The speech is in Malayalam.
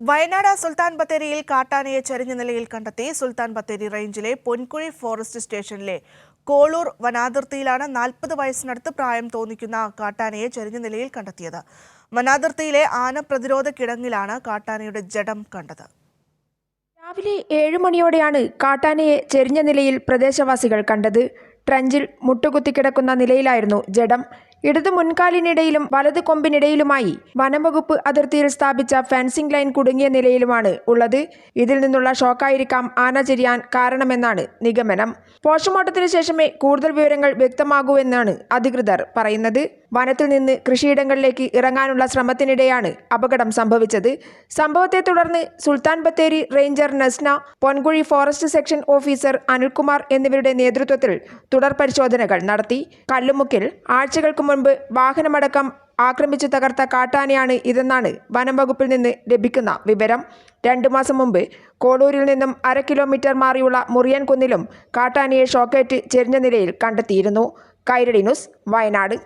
വയനാട് സുൽത്താൻ ബത്തേരിയിൽ കാട്ടാനയെ ചരിഞ്ഞ നിലയിൽ കണ്ടെത്തി സുൽത്താൻ ബത്തേരി റേഞ്ചിലെ പൊൻകുഴി ഫോറസ്റ്റ് സ്റ്റേഷനിലെ കോളൂർ വനാതിർത്തിയിലാണ് നാൽപ്പത് വയസ്സിനടുത്ത് പ്രായം തോന്നിക്കുന്ന കാട്ടാനയെ ചരിഞ്ഞ നിലയിൽ കണ്ടെത്തിയത്. വനാതിർത്തിയിലെ ആന പ്രതിരോധ കിടങ്ങിലാണ് കാട്ടാനയുടെ ജഡം കണ്ടത്. രാവിലെ ഏഴ് മണിയോടെയാണ് കാട്ടാനയെ ചെരിഞ്ഞ നിലയിൽ പ്രദേശവാസികൾ കണ്ടത്. ട്രഞ്ചിൽ മുട്ടുകുത്തി കിടക്കുന്ന നിലയിലായിരുന്നു ജഡം. ഇടതു മുൻകാലിനിടയിലും വലത് കൊമ്പിനിടയിലുമായി വനംവകുപ്പ് അതിർത്തിയിൽ സ്ഥാപിച്ച ഫെൻസിംഗ് ലൈൻ കുടുങ്ങിയ നിലയിലുമാണ് ഉള്ളത്. ഇതിൽ നിന്നുള്ള ഷോക്കായിരിക്കാം ആന ചെരിയാൻ കാരണമെന്നാണ് നിഗമനം. പോസ്റ്റ്മോർട്ടത്തിന് ശേഷമേ കൂടുതൽ വിവരങ്ങൾ വ്യക്തമാകൂ എന്നാണ് അധികൃതർ പറയുന്നത്. വനത്തിൽ നിന്ന് കൃഷിയിടങ്ങളിലേക്ക് ഇറങ്ങാനുള്ള ശ്രമത്തിനിടെയാണ് അപകടം സംഭവിച്ചത്. സംഭവത്തെ തുടർന്ന് Sultan Bathery ranger Nasna Ponkuzhi forest section officer Anilkumar എന്നിവരുടെ നേതൃത്വത്തിൽ തുടർ പരിശോധനകൾ നടത്തി. കല്ലുമുക്കിൽ ആഴ്ചകൾക്ക് മുൻപ് വാഹനമടക്കം ആക്രമിച്ചു തകർത്ത കാട്ടാനയാണ് ഇതെന്നാണ് വനം വകുപ്പിൽ നിന്ന് ലഭിക്കുന്ന വിവരം. രണ്ടു മാസം മുമ്പ് കോളൂരിൽ നിന്നും അര കിലോമീറ്റർ മാറിയുള്ള മുറിയൻ കുന്നിലും കാട്ടാനയെ ഷോക്കേറ്റ് ചെരിഞ്ഞ നിലയിൽ കണ്ടെത്തിയിരുന്നു. കൈരടി ന്യൂസ് വയനാട്.